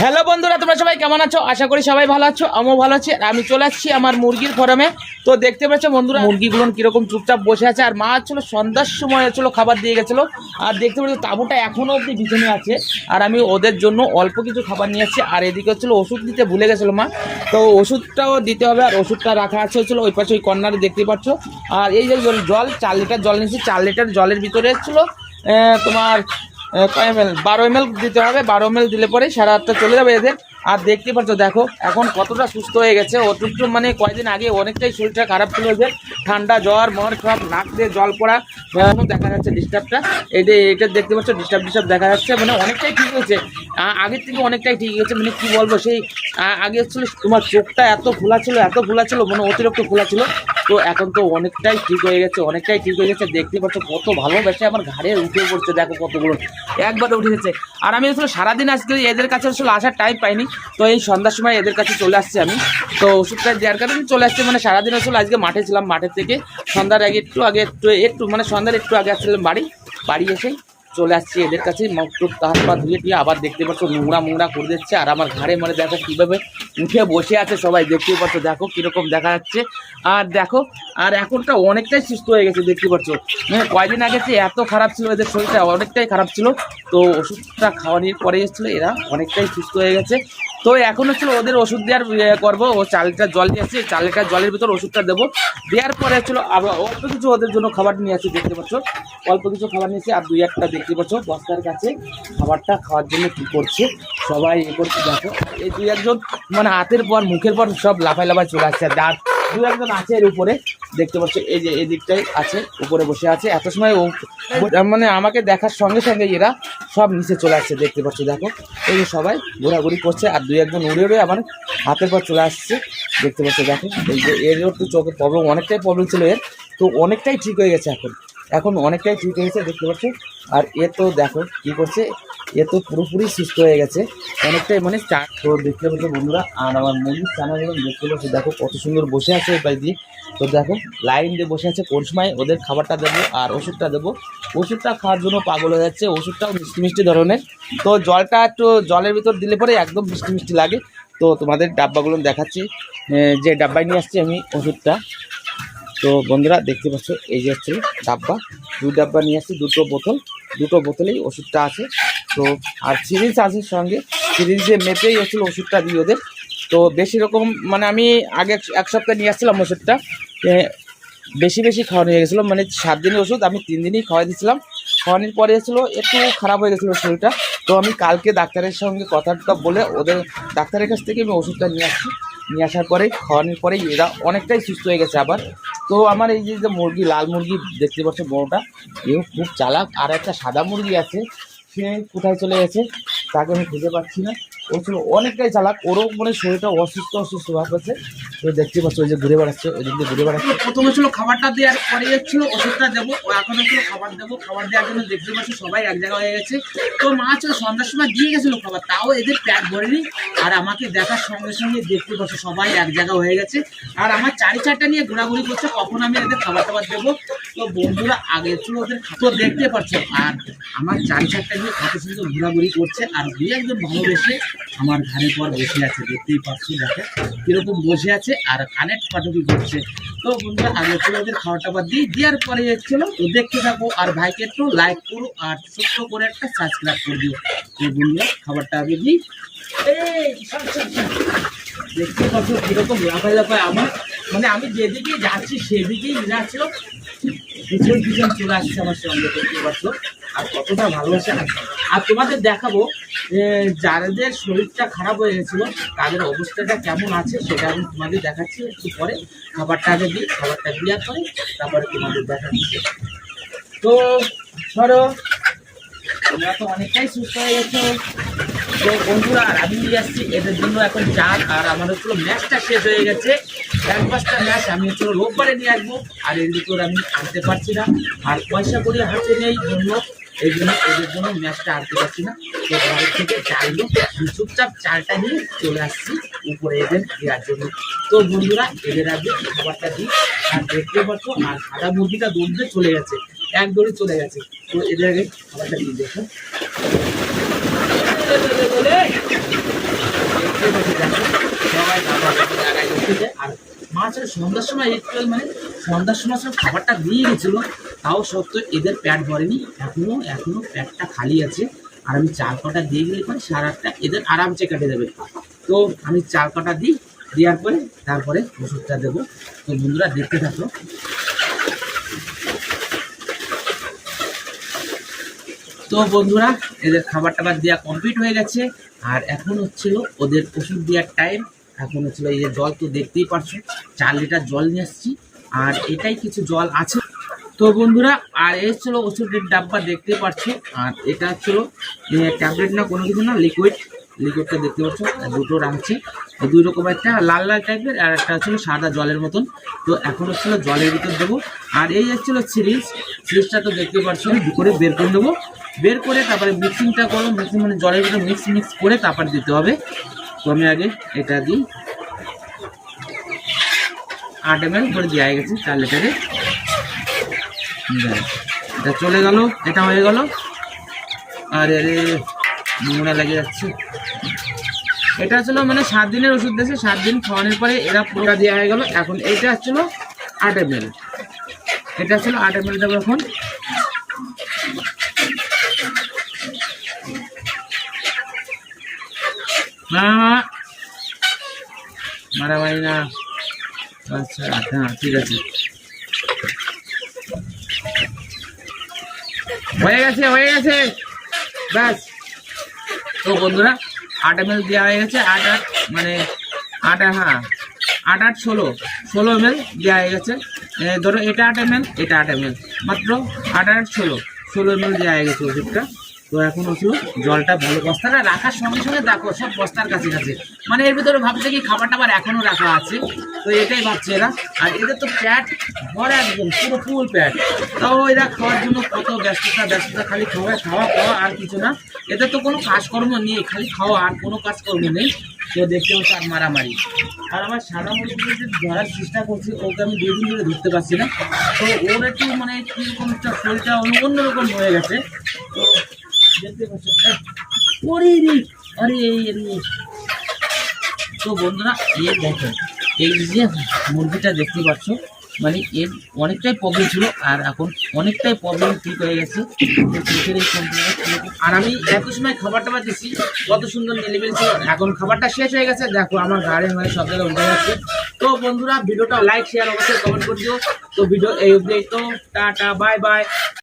Hello বন্ধুরা, তোমরা সবাই কেমন আছো? আশা করি সবাই ভালো আছো, আমিও ভালো আছি, আর আমি চলে আসছি আমার মুরগির ফরমে তো দেখতে পাচ্ছ বন্ধুরা, মুরগিগুলো কীরকম চুপচাপ বসে আছে, আর মা ছিল, সন্ধ্যার সময় ছিল, খাবার দিয়ে গেছিল। আর দেখতে পাচ্ছ তাঁবুটা এখনও অবধি পিছনে আছে, আর আমি ওদের জন্য অল্প কিছু খাবার নিয়ে আসছি, আর এদিকে হচ্ছিল ওষুধ দিতে ভুলে গেছিল মা। তো ওষুধটাও দিতে হবে, আর ওষুধটা রাখা আছে হচ্ছিল ওই পাশে ওই কর্নারে দেখতে পাচ্ছ। আর এই যে জল- চার লিটার জল নিয়েছি, চার লিটার জলের ভিতরে এসেছিল তোমার কয় এম এল বারো এম দিতে হবে, বারো এম দিলে পরে সারা আটটা চলে যাবে এদের। আর দেখতে পাচ্ছ, দেখো, এখন কতটা সুস্থ হয়ে গেছে। অতটুকু মানে কয়েকদিন আগে অনেকটাই শরীরটা খারাপ ছিল এদের। ঠান্ডা জ্বর মর সব নাক দিয়ে জল পড়া এখনও দেখা যাচ্ছে ডিস্টার্বটা যে, এটা দেখতে পাচ্ছ ডিস্টার্ব ডিস্টার্ব দেখা যাচ্ছে। মানে অনেকটাই ঠিক হয়েছে। আগের থেকে অনেকটাই ঠিক হয়েছে। মানে কি বলব, সেই আগে ছিল, তোমার চোখটা এত খোলা ছিল, এত খোলা ছিল মানে অতিরিক্ত খোলা ছিল। তো এখন তো অনেকটাই ঠিক হয়ে গেছে, অনেকটাই ঠিক হয়ে গেছে। দেখতে পাচ্ছ কত ভালোবেসে আমার ঘাড়ে উঠে পড়ছে, দেখো কতগুলো। একবারে উঠে গেছে। আর আমি আসলে সারাদিন আজকে এদের কাছে আসলে আসার টাইম পাইনি, তো এই সন্ধ্যার সময় এদের কাছে চলে আসছি আমি। তো ওষুধটা দেওয়ার কারণে চলে আসছি মানে সারাদিন আসলে আজকে মাঠে ছিলাম মাঠের থেকে। সন্ধ্যার আগে একটু আগে, একটু একটু মানে সন্ধ্যার একটু আগে আসছিলাম বাড়ি বাড়ি এসেই চলে আসছি এদের কাছে একটু হাত পা ধুয়ে দিয়ে আবার দেখতে পাচ্ছ নোংরা, মোংরা করে দিচ্ছে। আর আমার ঘাড়ে মানে দেখো কীভাবে উঠে বসে আছে সবাই দেখতে পাচ্ছ, দেখো কীরকম দেখা যাচ্ছে। আর দেখো, আর এখনটা অনেকটাই সুস্থ হয়ে গেছে, দেখতে পাচ্ছ। মানে কয়দিন আগে যে এত খারাপ ছিল এদের শরীরটা, অনেকটাই খারাপ ছিল। তো ওষুধটা খাওয়ানোর পরে এসেছিল, এরা অনেকটাই সুস্থ হয়ে গেছে। তো এখন হচ্ছিল ওদের ওষুধ দেওয়ার করব। ও চার লিটার জল নিয়ে আসছি চার লিটার জলের ভিতর ওষুধটা দেবো। দেওয়ার পরে হচ্ছিল আবার অল্প কিছু ওদের জন্য খাবার নিয়ে আসছি দেখতে পাচ্ছ। অল্প কিছু খাবার নিয়েছি আর দুই একটা, দেখতে পাচ্ছ, বস্তার কাছে খাবারটা খাওয়ার জন্য কী করছে। সবাই এ করছে, দেখো। এই দুই একজন মানে হাতের পর, মুখের পর সব লাফাই লাফাই চলে আসছে। দাঁত দু একজন আছে এর উপরে, দেখতে পাচ্ছ, এই যে এই দিকটাই আছে, উপরে বসে আছে। এত সময় ও মানে আমাকে দেখার সঙ্গে সঙ্গে এরা সব নিচে চলে আসছে, দেখতে পাচ্ছ, দেখো। এই যে সবাই ঘোরাঘুরি করছে, আর দুই একজন উড়ে উড়ে আমার হাতের পর চলে আসছে, দেখতে পাচ্ছ, দেখো। এই যে এর একটু চোখের প্রবলেম অনেকটাই প্রবলেম ছিল এর। তো অনেকটাই ঠিক হয়ে গেছে এখন। এখন অনেকটাই ঠিক হয়ে গেছে, দেখতে পাচ্ছ। আর এ তো দেখো কী করছে এ তো পুরোপুরি সুস্থ হয়ে গেছে। অনেকটাই মানে চা তো দেখতে পাচ্ছ বন্ধুরা। আর আমার মুরগির চানাগুলো দেখতে পাচ্ছ দেখো কত সুন্দর বসে আছে এই দিয়ে তো দেখো লাইন দিয়ে বসে আছে কোন সময়, ওদের খাবারটা দেবো আর ওষুধটা দেবো। ওষুধটা খাওয়ার জন্য পাগল হয়ে যাচ্ছে, ওষুধটাও মিষ্টি মিষ্টি ধরনের। তো জলটা একটু জলের ভিতর দিলে পরে একদম মিষ্টি মিষ্টি লাগে। তো তোমাদের ডাব্বাগুলো দেখাচ্ছি যে ডাব্বায় নিয়ে আসছি আমি ওষুধটা। তো বন্ধুরা, দেখতে পাচ্ছ, এই যে হচ্ছে ডাব্বা। দুই ডাব্বা নিয়ে আসছি, দুটো বোতল। দুটো বোতলেই ওষুধটা আছে। তো, আর সিরিজ আছে সঙ্গে। সিরিজে মেপেই হচ্ছিল ওষুধটা দিই ওদের। তো বেশি রকম মানে আমি আগে এক- সপ্তাহ নিয়ে আসছিলাম ওষুধটা। বেশি বেশি খাওয়ানো হয়ে গেছিল। মানে সাত দিনের ওষুধ, আমি তিন দিনই খাওয়াই দিয়েছিলাম। খাওয়ানোর পরে এসেছিল, একটু খারাপ হয়ে গেছিল শরীরটা। তো আমি কালকে ডাক্তারের সঙ্গে কথাটা বলে ওদের, ডাক্তারের কাছ থেকে আমি ওষুধটা নিয়ে আসছি। নিয়ে আসার পরে, খাওয়ানোর পরেই এরা অনেকটাই সুস্থ হয়ে গেছে আবার। তো আমার এই যে যে মুরগি, লাল মুরগি দেখতে পাচ্ছ বড়টা, এও খুব চালাক। আর একটা সাদা মুরগি আছে সে কোথায় চলে গেছে তাকে আমি খুঁজে পাচ্ছি না। ও ছিল অনেকটাই চালাক। ওরও মানে শরীরটা অসুস্থ অসুস্থ ভাব আছে। তো দেখতে পাচ্ছ ওই যে ঘুরে বেড়াচ্ছে, ওই দিক ঘুরে বেড়াচ্ছে। প্রথমে ছিল খাবারটা দেওয়ার পরে ছিল ওষুধটা দেবো এখন ছিল খাবার দেবো। খাবার দেওয়ার জন্য দেখতে পাচ্ছি সবাই এক জায়গায় হয়ে গেছে। তো মা ছিল সন্ধ্যার সময় দিয়ে গেছিল খাবার, তাও এদের প্যাক ভরেনি। আর আমাকে দেখার সঙ্গে সঙ্গে দেখতে পাচ্ছ সবাই এক জায়গা হয়ে গেছে। আর আমার চারি চারটা নিয়ে ঘোরাঘুরি করছে, কখন আমি এদের খাবার টাবার দেবো? তো বন্ধুরা আগে ছিল ওদের তো দেখতে পাচ্ছ, আর আমার চারি চারটা নিয়ে কত সুন্দর ঘোরাঘুরি করছে, আর দুই একজন ভালোবেসে আমার ঘাড়ে পর বসে আছে, দেখতেই পাচ্ছি, দেখে কীরকম বসে আছে আর কানেক্ট পাটুকি করছে। তো বন্ধুরা, আগে ছিল ওদের খাওয়া টাবার দিই দেওয়ার পরে ছিল তো দেখতে থাকো আর ভাইকে একটু লাইক করো আর ছোট্ট করে একটা সাবস্ক্রাইব করে দিও। তো বন্ধুরা, খাবারটা আগে দিই। দেখতে পাচ্ছ কীরকম লাফায় লাফায় আমার। মানে আমি যেদিকে যাচ্ছি, সেদিকেই যাচ্ছিল পিছন পিছন চলে আসছে আমার সঙ্গে, দেখতে পাচ্ছ। আর কতটা ভালোবাসে আর আর তোমাদের দেখাবো যাদের শরীরটা খারাপ হয়ে গেছিল, তাদের অবস্থাটা কেমন আছে সেটা আমি তোমাদের দেখাচ্ছি একটু পরে। খাবারটা আগে দিই, খাবারটা দেওয়ার পরে তারপরে তোমাদের দেখাচ্ছি। তো, ধরো, তোমরা তো অনেকটাই সুস্থ হয়ে গেছো। তো বন্ধুরা, আর আমি নিয়ে আসছি এদের জন্য এখন চার, আর আমার হচ্ছিল ম্যাচটা শেষ হয়ে গেছে। এক পাঁচটা ম্যাচ আমি হচ্ছিল রোববারে নিয়ে আসব, আর এর ভিতর আমি আনতে পারছি না। আর পয়সা করে হাতে নেই জন্য। এই জন্য, এদের জন্য ম্যাচটা আনতে পারছি না। তো ঘরের থেকে চাল নিয়ে চুপচাপ চালটা নিয়ে চলে আসছি উপরে এদের দেওয়ার জন্য। তো বন্ধুরা, এদের আগে খাবারটা দিই। আর দেখতে পাচ্ছ, আর সাদা মুরগিটা দৌড়তে চলে গেছে, এক দৌড়ে চলে গেছে। তো এদের আগে খাবারটা দিয়ে দেখো। সবাই খাবার জায়গায় আর মাছের সন্ধ্যার সময়, একটু মানে সন্ধ্যার সময় সব খাবারটা দিয়ে গেছিল। তাও সত্ত্বেও এদের প্যাট ভরেনি এখনও এখনও প্যাটটা খালি আছে। আর আমি চার কটা দিয়ে গেলে পরে সারা রাতটা এদের আরামসে কেটে দেবে। তো আমি চার কটা দিই, দেওয়ার পরে তারপরে ওষুধটা দেবো। তো বন্ধুরা, দেখতে থাকো। তো বন্ধুরা, এদের খাবার টাবার দেওয়া কমপ্লিট হয়ে গেছে। আর এখন হচ্ছিল ওদের ওষুধ দেওয়ার টাইম এখন হচ্ছিল এই যে জল তো দেখতেই পারছ, চার লিটার জল নিয়ে আসছি। আর এটাই কিছু জল আছে তো বন্ধুরা, আর ছিল ওষুধের ডাব্বা দেখতে পাচ্ছি। আর এটা হচ্ছিল ট্যাবলেট না, কোনো কিছু না লিকুইড লিকুইডটা দেখতে পাচ্ছ দুটো রাখছি। দুই রকম একটা লাল লাল টাইপের আর একটা হচ্ছিল সাদা জলের মতন। তো এখন হচ্ছিল জলের ভিতর দেবো। আর এই হচ্ছিল সিরিজ সিরিজটা তো দেখতে পাচ্ছ করে বের করে দেবো বের করে তারপরে মিক্সিংটা করো মিক্সিং মানে জলের ভিতরে মিক্স মিক্স করে তারপর দিতে হবে। তো আমি আগে এটা দিই। আট এম এল করে দেওয়া গেছে, চার লিটারে। এটা চলে গেল, এটা হয়ে গেল। আরে আরে নোংরা লেগে যাচ্ছে। এটা ছিল মানে সাত দিনের ওষুধ দিয়েছে সাত দিন খাওয়ানোর পরে এরা পুরোটা দেওয়া হয়ে গেল। এখন এইটা ছিল আট এম এটা ছিল আট এম এল দেবো এখন মারামারি না। আচ্ছা হ্যাঁ ঠিক আছে। হয়ে গেছে হয়ে গেছে। ব্যাস। তো বন্ধুরা, আট এম দেওয়া হয়ে গেছে, আট আট মানে আট হ্যাঁ আট আট ষোলো ষোলো এম এল দেওয়া হয়ে গেছে। ধরো এটা আট এম এল এটা আট এম এল মাত্র আট আট ষোলো ষোলো এম দেওয়া হয়ে গেছে ওষুধটা। তো এখন হচ্ছিল জলটা ভালো বস্তাটা রাখার সঙ্গে সঙ্গে দেখো, সব বস্তার কাছে কাছে মানে এর ভিতরে ভাবছে কি খাবার টাবার এখনও রাখা আছে। তো এটাই ভাবছে এরা। আর এদের তো প্যাট ভরা একদম, পুরো ফুল প্যাট। তাও এরা খাওয়ার জন্য কত ব্যস্ততা ব্যস্ততা, খালি খাওয়া খাওয়া খাওয়া আর কিছু না। এদের তো কোনো কাজকর্ম নেই, খালি খাওয়া আর কোনো কাজকর্ম নেই। তো দেখতে হচ্ছে আর মারামারি। আর আমার সাদা মুরগিকে যে ধরার চেষ্টা করছি, ওকে আমি দুদিন ধরে ধরতে পারছি না। তো ওর একটু মানে কীরকম একটা শরীরটা অন্য- অন্যরকম হয়ে গেছে। তো আরে তো বন্ধুরা, এই দেখো এই যে মুরগিটা দেখতে পাচ্ছ মানে এর অনেকটাই প্রবলেম ছিল, আর এখন অনেকটাই প্রবলেম ঠিক হয়ে গেছে। আর আমি একই সময় খাবার টাবার দিচ্ছি কত সুন্দর নিলেবেল ছিল। এখন খাবারটা শেষ হয়ে গেছে। দেখো, আমার গাড়ি মানে সব জায়গায় উঠে যাচ্ছে। তো বন্ধুরা, ভিডিওটা লাইক শেয়ার অবশ্যই কমেন্ট করে দিও। তো ভিডিও এই অবধি তো, টাটা বাই বাই